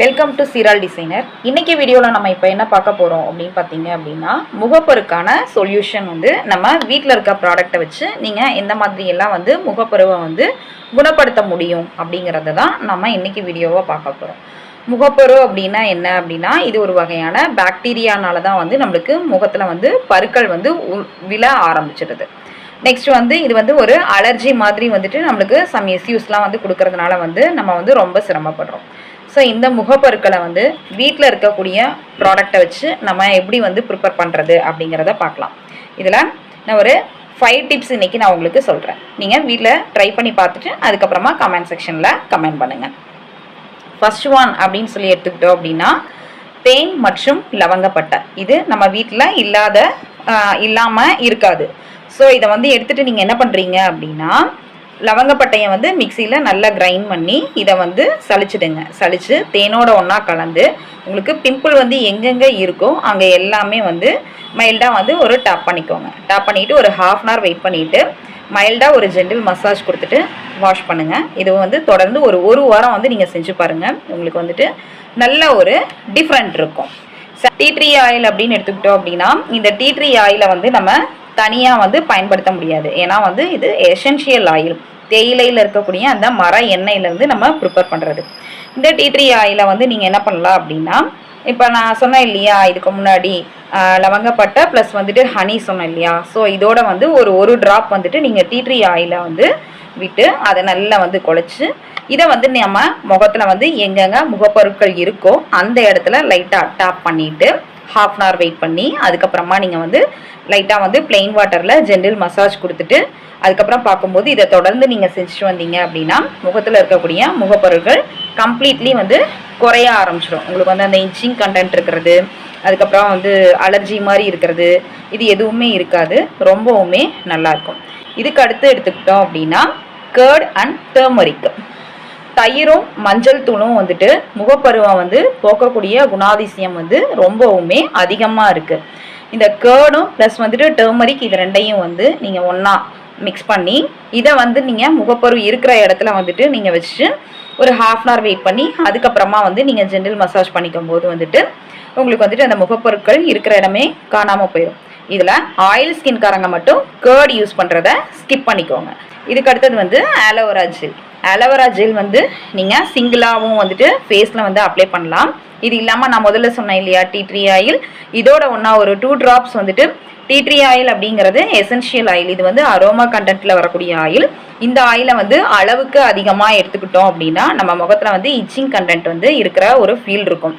Welcome to Cheeral designer இன்னைக்கு வீடியோவில் நம்ம இப்போ என்ன பார்க்க போகிறோம் அப்படின்னு பார்த்தீங்க அப்படின்னா முகப்பருக்கான சொல்யூஷன் வந்து நம்ம வீட்டில் இருக்க ப்ராடக்ட்டை வச்சு நீங்கள் எந்த மாதிரி எல்லாம் வந்து முகப்பருவை வந்து குணப்படுத்த முடியும் அப்படிங்கிறத தான் நம்ம இன்னைக்கு வீடியோவாக பார்க்க போகிறோம் முகப்பரு அப்படின்னா என்ன அப்படின்னா இது ஒரு வகையான பாக்டீரியானால தான் வந்து நம்மளுக்கு முகத்தில் வந்து பருக்கள் வந்து விழ ஆரம்பிச்சிடுது. நெக்ஸ்ட் வந்து இது வந்து ஒரு அலர்ஜி மாதிரி வந்துட்டு நம்மளுக்கு சம் எஸ்யூஸ்லாம் வந்து கொடுக்கறதுனால வந்து நம்ம வந்து ரொம்ப சிரமப்படுறோம். ஸோ இந்த முகப்பொருட்களை வந்து வீட்டில் இருக்கக்கூடிய ப்ராடக்டை வச்சு நம்ம எப்படி வந்து ப்ரிப்பேர் பண்ணுறது அப்படிங்கிறத பார்க்கலாம். இதில் நான் ஒரு ஃபைவ் டிப்ஸ் இன்னைக்கு நான் உங்களுக்கு சொல்கிறேன் நீங்கள் வீட்டில் ட்ரை பண்ணி பார்த்துட்டு அதுக்கப்புறமா கமெண்ட் செக்ஷனில் கமெண்ட் பண்ணுங்கள் ஃபர்ஸ்ட் ஒன் அப்படின்னு சொல்லி எடுத்துக்கிட்டோம் அப்படின்னா தேன் மற்றும் லவங்கப்பட்டை. இது நம்ம வீட்டில் இல்லாத இல்லாமல் இருக்காது. ஸோ இதை வந்து எடுத்துகிட்டு நீங்கள் என்ன பண்ணுறீங்க அப்படின்னா லவங்கப்பட்டையை வந்து மிக்சியில் நல்லா கிரைண்ட் பண்ணி இதை வந்து சளிச்சிடுங்க. சளிச்சு தேனோட ஒன்றா கலந்து உங்களுக்கு பிம்பிள் வந்து எங்கெங்கே இருக்கோ அங்கே எல்லாமே வந்து மைல்டாக வந்து ஒரு டாப் பண்ணிக்கோங்க. டாப் பண்ணிவிட்டு ஒரு ஹாஃப் அன் ஹவர் வெயிட் பண்ணிவிட்டு மைல்டாக ஒரு ஜென்டில் மசாஜ் கொடுத்துட்டு வாஷ் பண்ணுங்கள் இது வந்து தொடர்ந்து ஒரு ஒரு வாரம் வந்து நீங்கள் செஞ்சு பாருங்கள் உங்களுக்கு வந்துட்டு நல்ல ஒரு டிஃப்ரெண்ட் இருக்கும். டீ ட்ரீ ஆயில் அப்படின்னு எடுத்துக்கிட்டோம் அப்படின்னா இந்த டீ ட்ரீ ஆயிலை வந்து நம்ம தனியாக வந்து பயன்படுத்த முடியாது. ஏன்னா வந்து இது எசென்ஷியல் ஆயில் தேயிலையில் இருக்கக்கூடிய அந்த மர எண்ணெயிலேருந்து நம்ம ப்ரிப்பேர் பண்ணுறது இந்த டீ ட்ரீ ஆயிலை வந்து நீங்கள் என்ன பண்ணலாம் அப்படின்னா இப்போ நான் சொன்னேன் இல்லையா இதுக்கு முன்னாடி லவங்கப்பட்டை ப்ளஸ் வந்துட்டு ஹனி சொன்னேன் இல்லையா? ஸோ இதோட வந்து ஒரு ஒரு ட்ராப் வந்துட்டு நீங்கள் டீ ட்ரீ ஆயிலை வந்து விட்டு அதை நல்லா வந்து குழச்சி இதை வந்து நம்ம முகத்தில் வந்து எங்கெங்க முகப்பொருட்கள் இருக்கோ அந்த இடத்துல லைட்டாக டாப் பண்ணிவிட்டு ஹாஃப் அன் ஹவர் வெயிட் பண்ணி அதுக்கப்புறமா நீங்கள் வந்து லைட்டாக வந்து பிளெயின் வாட்டரில் ஜென்டில் மசாஜ் கொடுத்துட்டு அதுக்கப்புறம் பார்க்கும்போது இதை தொடர்ந்து நீங்கள் செஞ்சுட்டு வந்தீங்க அப்படின்னா முகத்தில் இருக்கக்கூடிய முகப்பொருட்கள் கம்ப்ளீட்லி வந்து குறைய ஆரம்பிச்சிடும் உங்களுக்கு வந்து அந்த இன்ச்சிங் கண்டென்ட் இருக்கிறது அதுக்கப்புறம் வந்து அலர்ஜி மாதிரி இருக்கிறது இது எதுவுமே இருக்காது. ரொம்பவுமே நல்லாயிருக்கும் இதுக்கு அடுத்து எடுத்துக்கிட்டோம் அப்படின்னா கேர்ட் அண்ட் டர்மரிக் தயிரும் மஞ்சள் தூளும் வந்துட்டு முகப்பருவம் வந்து போக்கக்கூடிய குணாதிசயம் வந்து ரொம்பவுமே அதிகமாக இருக்குது இந்த கேர்டும் ப்ளஸ் வந்துட்டு டர்மரிக் இது ரெண்டையும் வந்து நீங்கள் ஒன்றா மிக்ஸ் பண்ணி இதை வந்து நீங்கள் முகப்பரு இருக்கிற இடத்துல வந்துட்டு நீங்கள் வச்சு ஒரு ஹாஃப் அன் ஹவர் வெயிட் பண்ணி அதுக்கப்புறமா வந்து நீங்கள் ஜென்ரல் மசாஜ் பண்ணிக்கும் போது வந்துட்டு உங்களுக்கு வந்துட்டு அந்த முகப்பொருட்கள் இருக்கிற இடமே காணாமல் போயிடும் இதில் ஆயில் ஸ்கின்காரங்க மட்டும் கேர்ட் யூஸ் பண்ணுறத ஸ்கிப் பண்ணிக்கோங்க. இதுக்கு அடுத்தது வந்து ஆலோவேரா ஜெல் ஆலோவேரா ஜெல் வந்து நீங்கள் சிங்கிளாகவும் வந்துட்டு ஃபேஸில் வந்து அப்ளை பண்ணலாம். இது இல்லாமல் நான் முதல்ல சொன்னேன் இல்லையா டீ ட்ரீ ஆயில் இதோட ஒன்றா ஒரு டூ ட்ராப்ஸ் வந்துட்டு டீ ட்ரீ ஆயில் அப்படிங்கிறது எசென்ஷியல் ஆயில் இது வந்து அரோமா கண்டென்ட்டில் வரக்கூடிய ஆயில் இந்த ஆயிலை வந்து அளவுக்கு அதிகமாக எடுத்துக்கிட்டோம் அப்படின்னா நம்ம முகத்தில் வந்து இச்சிங் கண்டென்ட் வந்து இருக்கிற ஒரு ஃபீல் இருக்கும்.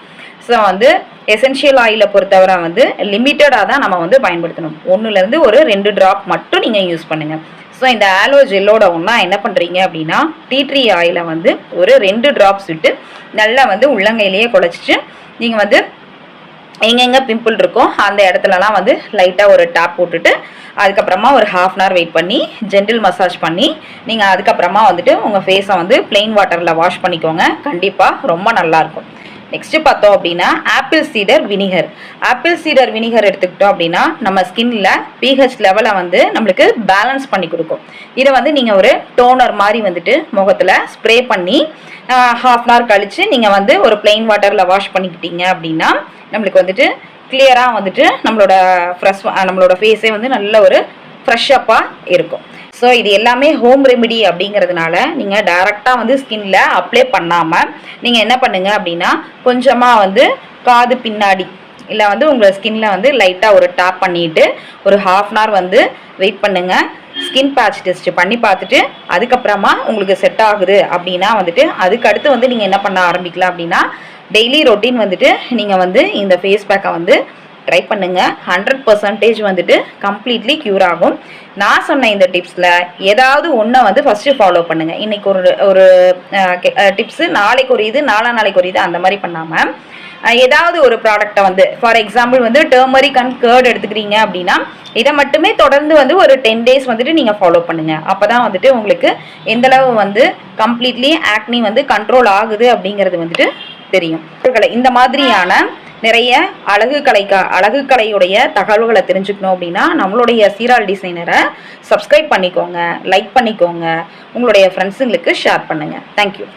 ஸோ வந்து எசென்ஷியல் ஆயிலை பொறுத்தவரை வந்து லிமிட்டடாக தான் நம்ம வந்து பயன்படுத்தணும். ஒன்றுலேருந்து ஒரு ரெண்டு ட்ராப் மட்டும் நீங்கள் யூஸ் பண்ணுங்கள் ஸோ இந்த ஆலோ ஜெல்லோட ஒன்றா என்ன பண்ணுறீங்க அப்படின்னா டீ ட்ரீ ஆயிலை வந்து ஒரு ரெண்டு ட்ராப்ஸ் விட்டு நல்லா வந்து உள்ளங்கையிலேயே குழச்சிட்டு நீங்கள் வந்து எங்கெங்கே பிம்பிள் இருக்கோ அந்த இடத்துலலாம் வந்து லைட்டாக ஒரு டேப் போட்டுட்டு அதுக்கப்புறமா ஒரு ஹாஃப் அன் ஹவர் வெயிட் பண்ணி ஜென்டில் மசாஜ் பண்ணி நீங்கள் அதுக்கப்புறமா வந்துட்டு உங்கள் ஃபேஸை வந்து பிளெயின் வாட்டரில் வாஷ் பண்ணிக்கோங்க. கண்டிப்பாக ரொம்ப நல்லாயிருக்கும் நெக்ஸ்ட் பார்த்தோம் அப்படின்னா ஆப்பிள் சீடர் வினிகர் ஆப்பிள் சீடர் வினிகர் எடுத்துக்கிட்டோம் அப்படின்னா நம்ம ஸ்கின்ல பிஹெச் லெவலை வந்து நம்மளுக்கு பேலன்ஸ் பண்ணி கொடுக்கும். இதை வந்து நீங்கள் ஒரு டோனர் மாதிரி வந்துட்டு முகத்தில் ஸ்ப்ரே பண்ணி ஹாஃப் அன் ஹவர் கழித்து நீங்கள் வந்து ஒரு பிளெயின் வாட்டரில் வாஷ் பண்ணிக்கிட்டீங்க அப்படின்னா நம்மளுக்கு வந்துட்டு கிளியராக வந்துட்டு நம்மளோட ஃப்ரெஷ் நம்மளோட ஃபேஸே வந்து நல்ல ஒரு ஃப்ரெஷ்ஷப்பாக இருக்கும். ஸோ இது எல்லாமே ஹோம் ரெமிடி அப்படிங்கிறதுனால நீங்கள் டைரெக்டாக வந்து ஸ்கின்ல அப்ளை பண்ணாமல் நீங்கள் என்ன பண்ணுங்கள் அப்படின்னா கொஞ்சமாக வந்து காது பின்னாடி இல்லை வந்து உங்கள் ஸ்கின்ல வந்து லைட்டாக ஒரு டாப் பண்ணிட்டு ஒரு ஹாஃப் அன் ஹவர் வந்து வெயிட் பண்ணுங்கள் ஸ்கின் பேட்ச் டெஸ்ட் பண்ணி பார்த்துட்டு அதுக்கப்புறமா உங்களுக்கு செட் ஆகுது அப்படின்னா வந்துட்டு அதுக்கு அடுத்து வந்து நீங்கள் என்ன பண்ண ஆரம்பிக்கலாம் அப்படின்னா டெய்லி ரொட்டீன் வந்துட்டு நீங்கள் வந்து இந்த ஃபேஸ் பேக்கை வந்து ட்ரை பண்ணுங்க. ஹண்ட்ரட் பர்சன்டேஜ் வந்துட்டு கம்ப்ளீட்லி க்யூர் ஆகும். நான் சொன்ன இந்த டிப்ஸில் ஏதாவது ஒன்றை வந்து ஃபஸ்ட்டு ஃபாலோ பண்ணுங்க. இன்றைக்கி ஒரு ஒரு டிப்ஸு நாளைக்கு ஒரு இது நாளா நாளைக்கு ஒரு இது அந்த மாதிரி பண்ணாமல் ஏதாவது ஒரு ப்ராடக்ட்டை வந்து ஃபார் எக்ஸாம்பிள் வந்து டர்மரிக் அண்ட் கேர்ட் எடுத்துக்கிறீங்க அப்படின்னா இதை மட்டுமே தொடர்ந்து வந்து ஒரு டென் டேஸ் வந்துட்டு நீங்கள் ஃபாலோ பண்ணுங்கள் அப்போ தான் வந்துட்டு உங்களுக்கு எந்தளவு வந்து கம்ப்ளீட்லி ஆக்னி வந்து கண்ட்ரோல் ஆகுது அப்படிங்கிறது வந்துட்டு தெரியும். இந்த மாதிரியான நிறைய அழகு கலைக்கா அழகு கலையுடைய தகவல்களை தெரிஞ்சுக்கணும் அப்படின்னா நம்மளுடைய சீரால் டிசைனரை சப்ஸ்கிரைப் பண்ணிக்கோங்க லைக் பண்ணிக்கோங்க. உங்களுடைய ஃப்ரெண்ட்ஸுங்களுக்கு ஷேர் பண்ணுங்கள் தேங்க்யூ